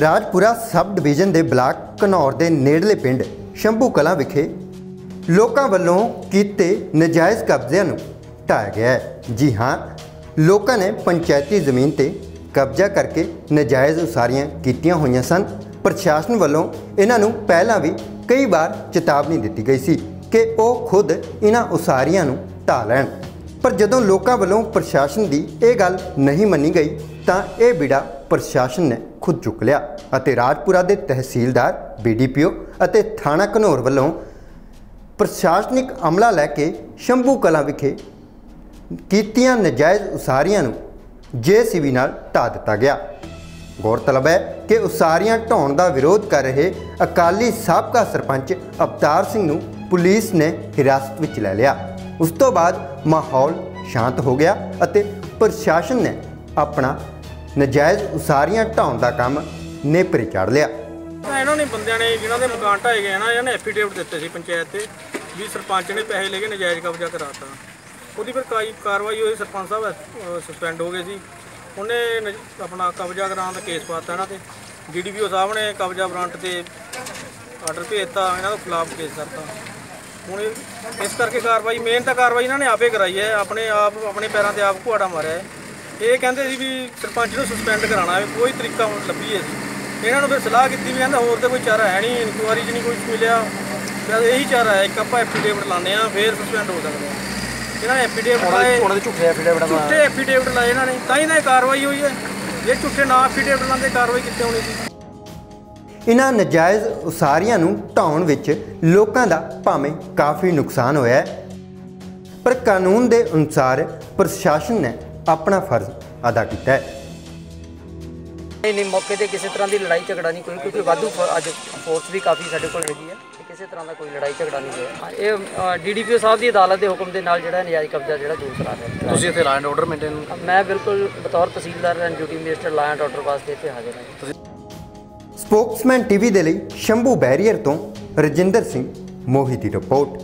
Rajpura sub division ਦੇ block Ghanaur ਦੇ ਨੇੜਲੇ ਪਿੰਡ ਸ਼ੰਭੂ ਕਲਾਂ ਵਿਖੇ ਲੋਕਾਂ ਵੱਲੋਂ ਕੀਤੇ ਨਜਾਇਜ਼ ਕਬਜ਼ਿਆਂ ਨੂੰ ਢਾਇਆ ਗਿਆ ਹੈ। ਜੀ ਹਾਂ, ਲੋਕਾਂ ਨੇ ਪੰਚਾਇਤੀ ਜ਼ਮੀਨ ਤੇ ਕਬਜ਼ਾ ਕਰਕੇ ਨਜਾਇਜ਼ ਉਸਾਰੀਆਂ ਕੀਤੀਆਂ ਹੋਈਆਂ ਸਨ। ਪ੍ਰਸ਼ਾਸਨ ਵੱਲੋਂ ਇਹਨਾਂ ਨੂੰ ਪਹਿਲਾਂ ਵੀ ਕਈ ਵਾਰ ਚੇਤਾਵਨੀ ਦਿੱਤੀ ਗਈ ਸੀ ਕਿ ਉਹ ਖੁਦ ਇਹਨਾਂ ਉਸਾਰੀਆਂ ਨੂੰ ਢਾਹ ਲੈਣ। ਪਰ ਜਦੋਂ ਲੋਕਾਂ ਵੱਲੋਂ ਪ੍ਰਸ਼ਾਸਨ ਦੀ ਇਹ ਗੱਲ ਨਹੀਂ ਮੰਨੀ ਗਈ, ਤਾਂ ਇਹ ਬਿੜਾ ਪ੍ਰਸ਼ਾਸਨ ਨੇ ਖੁਦ ਚੁੱਕ ਲਿਆ ਅਤੇ ਰਾਜਪੁਰਾ ਦੇ ਤਹਿਸੀਲਦਾਰ, ਬੀਡੀਪੀਓ ਅਤੇ ਥਾਣਾ ਘਨੌਰ ਵੱਲੋਂ ਪ੍ਰਸ਼ਾਸਨਿਕ ਅਮਲਾ ਲੈ ਕੇ ਸ਼ੰਭੂ ਕਲਾਂ ਵਿਖੇ ਕੀਤੀਆਂ ਨਜਾਇਜ਼ ਉਸਾਰੀਆਂ ਨੂੰ ਜੇਸੀਬੀ ਨਾਲ ਢਾਹ ਦਿੱਤਾ ਗਿਆ। ਗੌਰਤਲਬ ਹੈ ਕਿ ਉਸਾਰੀਆਂ ਢਾਉਣ ਦਾ ਵਿਰੋਧ ਕਰ ਰਹੇ ਅਕਾਲੀ ਸਾਬਕਾ ਸਰਪੰਚ ਅਵਤਾਰ ਸਿੰਘ ਨੂੰ ਪੁਲਿਸ ਨੇ ਹਿਰਾਸਤ ਵਿੱਚ ਲੈ ਲਿਆ। ਉਸ ਤੋਂ ਬਾਅਦ ਮਾਹੌਲ ਸ਼ਾਂਤ ਹੋ ਗਿਆ ਅਤੇ ਪ੍ਰਸ਼ਾਸਨ ਨੇ ਆਪਣਾ ਨਜਾਇਜ਼ ਉਸਾਰੀਆਂ ਢਾਉਣ ਦਾ ਕੰਮ ਨੇਪਰੇ ਚਾੜ ਲਿਆ। ਇਹਨਾਂ ਨੇ ਬੰਦਿਆਂ ਨੇ ਜਿਨ੍ਹਾਂ ਦੇ ਮਕਾਨ ਢਾਏ ਗਏ ਨਾ, ਇਹਨਾਂ ਨੇ ਐਫੀਡੇਵਿਟ ਦਿੱਤੇ ਸੀ ਪੰਚਾਇਤ ਤੇ ਵੀ ਸਰਪੰਚ ਨੇ ਪੈਸੇ ਲੈ ਕੇ ਨਜਾਇਜ਼ ਕਬਜ਼ਾ ਕਰਾਤਾ। ਉਹਦੀ ਫਿਰ ਕਾਈ ਕਾਰਵਾਈ ਹੋਈ, ਸਰਪੰਚ ਸਾਹਿਬ ਸਸਪੈਂਡ ਹੋ ਗਏ ਸੀ। ਉਹਨੇ ਆਪਣਾ ਕਬਜ਼ਾ ਕਰਾਉਣ ਦਾ ਕੇਸ ਪਾਤਾ ਇਹਨਾਂ ਤੇ। ਡੀਡੀਪੀਓ ਸਾਹਿਬ ਨੇ ਕਬਜ਼ਾ ਵਾਰੰਟ ਤੇ ਆਰਡਰ ਭੇਜਤਾ, ਇਹਨਾਂ ਦੇ ਖਿਲਾਫ ਕੇਸ ਕਰਤਾ। ਹੁਣ ਇਹ- ਇਸ ਕਰਕੇ ਕਾਰਵਾਈ ਮੇਨ ਤਾਂ ਕਾਰਵਾਈ ਇਹਨਾਂ ਨੇ ਆਪੇ ਕਰਾਈ ਹੈ। ਆਪਣੇ ਆਪ ਆਪਣੇ ਪੈਰਾਂ ਤੇ ਆਪ ਕੁਹਾੜਾ ਮਾਰਿਆ ਹੈ। ਇਹ ਕਹਿੰਦੇ ਸੀ ਵੀ ਸਰਪੰਚ ਨੂੰ ਸਸਪੈਂਡ ਕਰਾਉਣਾ ਹੈ। ਕੋਈ ਤਰੀਕਾ ਹੁਣ ਲੱਭੀਏ ਸੀ ਇਹਨਾਂ ਨੂੰ ਫਿਰ ਸਲਾਹ ਕੀਤੀ ਵੀ ਕਹਿੰਦਾ ਹੋਰ ਤਾਂ ਕੋਈ ਚਾਰਾ ਹੈ ਨਹੀਂ ਇਨਕੁਆਰੀ 'ਚ ਨਹੀਂ ਕੁਝ ਮਿਲਿਆ। ਫਿਰ ਇਹੀ ਚਾਰਾ ਹੈ ਇੱਕ ਆਪਾਂ ਐਫੀਡੇਵਿਟ ਲਾਉਂਦੇ ਆ ਫਿਰ ਸਸਪੈਂਡ ਹੋ ਸਕਦਾ ਇਹਨਾਂ ਨੇ ਐਫੀਡੇਵਿਟ ਲਾਏ। ਉਹਨਾਂ ਦੇ ਝੂਠੇ ਐਫੀਡੇਵਿਟ ਝੂਠੇ ਐਫੀਡੇਵਿਟ ਲਾਏ ਇਹਨਾਂ ਨੇ। ਤਾਂ ਹੀ ਤਾਂ ਇਹ ਕਾਰਵਾਈ ਹੋਈ ਹੈ। ਜੇ ਝੂਠੇ ਨਾ ਐਫੀਡੇਵਿਟ ਲਾਉਂਦੇ ਕਾਰਵਾਈ ਕਿੱਥੇ ਹੋਣੀ ਸੀ? ਇਹਨਾਂ ਨਜਾਇਜ਼ ਉਸਾਰੀਆਂ ਨੂੰ ਢਾਉਣ ਵਿੱਚ ਲੋਕਾਂ ਦਾ ਭਾਵੇਂ ਕਾਫੀ ਨੁਕਸਾਨ ਹੋਇਆ ਹੈ ਪਰ ਕਾਨੂੰਨ ਦੇ ਅਨੁਸਾਰ ਪ੍ਰਸ਼ਾਸਨ ਨੇ ਆਪਣਾ ਫਰਜ਼ ਅਦਾ ਕੀਤਾ ਹੈ। ਨਹੀਂ ਨਹੀਂ ਮੌਕੇ ਤੇ ਕਿਸੇ ਤਰ੍ਹਾਂ ਦੀ ਲੜਾਈ ਝਗੜਾ ਨਹੀਂ ਕੋਈ ਕਿਉਂਕਿ ਵਾਧੂ ਅੱਜ ਫੋਰਸ ਵੀ ਕਾਫੀ ਸਾਡੇ ਕੋਲ ਹੈਗੀ ਹੈ ਤੇ ਕਿਸੇ ਤਰ੍ਹਾਂ ਦਾ ਕੋਈ ਲੜਾਈ ਝਗੜਾ ਨਹੀਂ ਹੋਇਆ। ਹਾਂ, ਇਹ ਡੀਡੀਪੀਓ ਸਾਹਿਬ ਦੀ ਅਦਾਲਤ ਦੇ ਹੁਕਮ ਦੇ ਨਾਲ ਜਿਹੜਾ ਨਜਾਇਜ਼ ਕਬਜ਼ਾ ਜਿਹੜਾ ਦੂਰ ਕਰਾ ਰਿਹਾ ਤੁਸੀਂ ਇੱਥੇ ਲਾਅ ਐਂਡ ਆਰਡਰ ਮੇਨਟੇਨ ਮੈਂ ਬਿਲਕੁਲ ਬਤੌਰ ਤਹਿਸੀਲਦਾਰ and duty minister law and order ਵਾਸਤੇ ਇੱਥੇ ਹਾਜ਼ਰ ਹਾਂ। ਸਪੋਕਸਮੈਨ ਟੀਵੀ ਦੇ ਲਈ ਸ਼ੰਭੂ ਬੈਰੀਅਰ ਤੋਂ ਰਜਿੰਦਰ ਸਿੰਘ ਮੋਹੀ ਦੀ ਰਿਪੋਰਟ।